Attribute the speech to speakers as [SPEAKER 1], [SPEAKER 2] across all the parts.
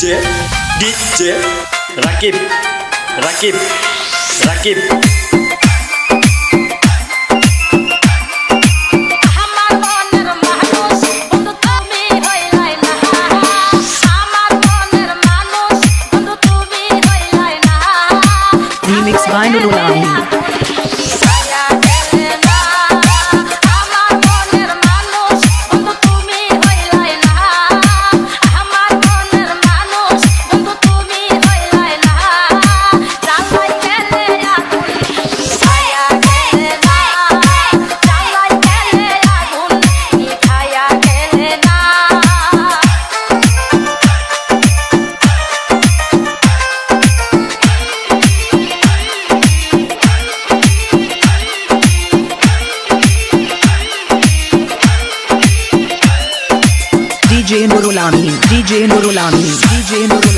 [SPEAKER 1] DJ DJ Rakib Rakib Rakib
[SPEAKER 2] Remix by Nurul Amin. DJ Nurulani, DJ Nurulani.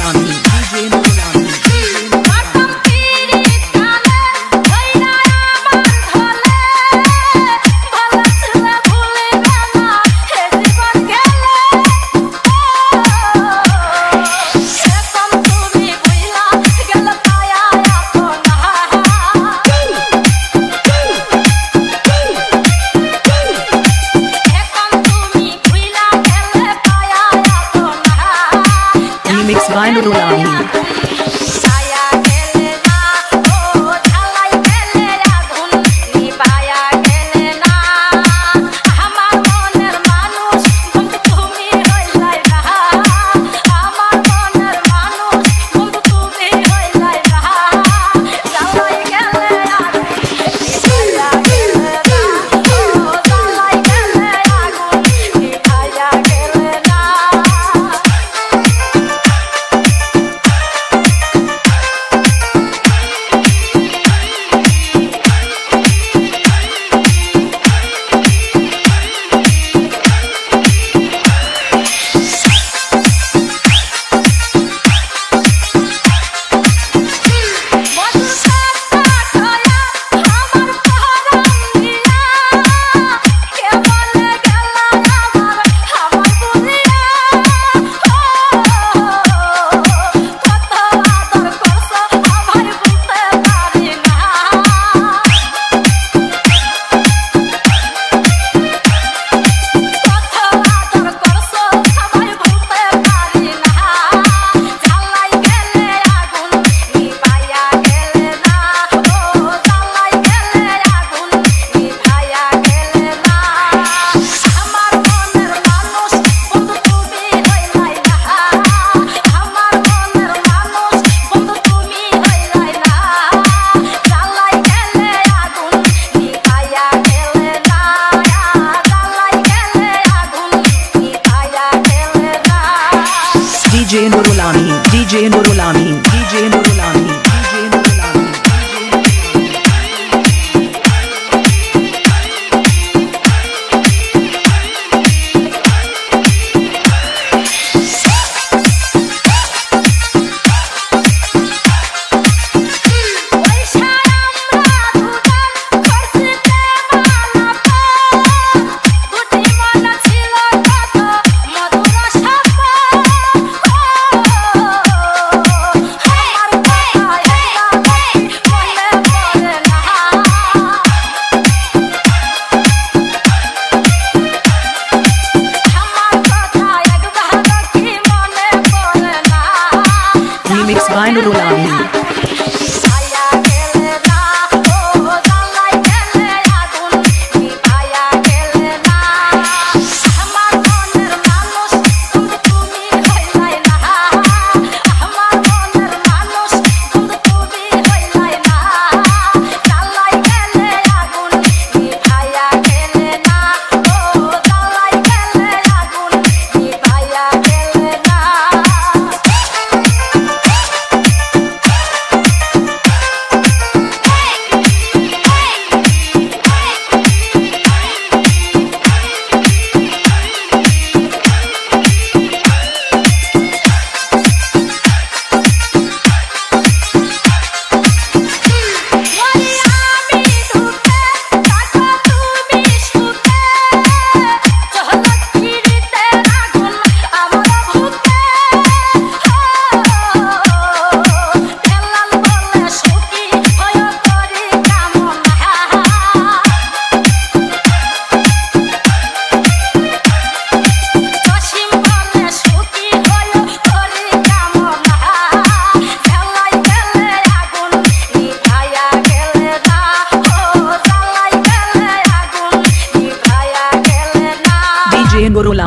[SPEAKER 2] J நுருலாமீன்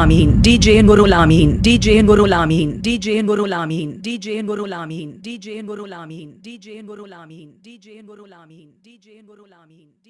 [SPEAKER 2] Gurulamin, DJ
[SPEAKER 3] and
[SPEAKER 2] DJ and DJ and DJ and DJ
[SPEAKER 3] and
[SPEAKER 4] DJ and DJ and DJ and DJ and DJ and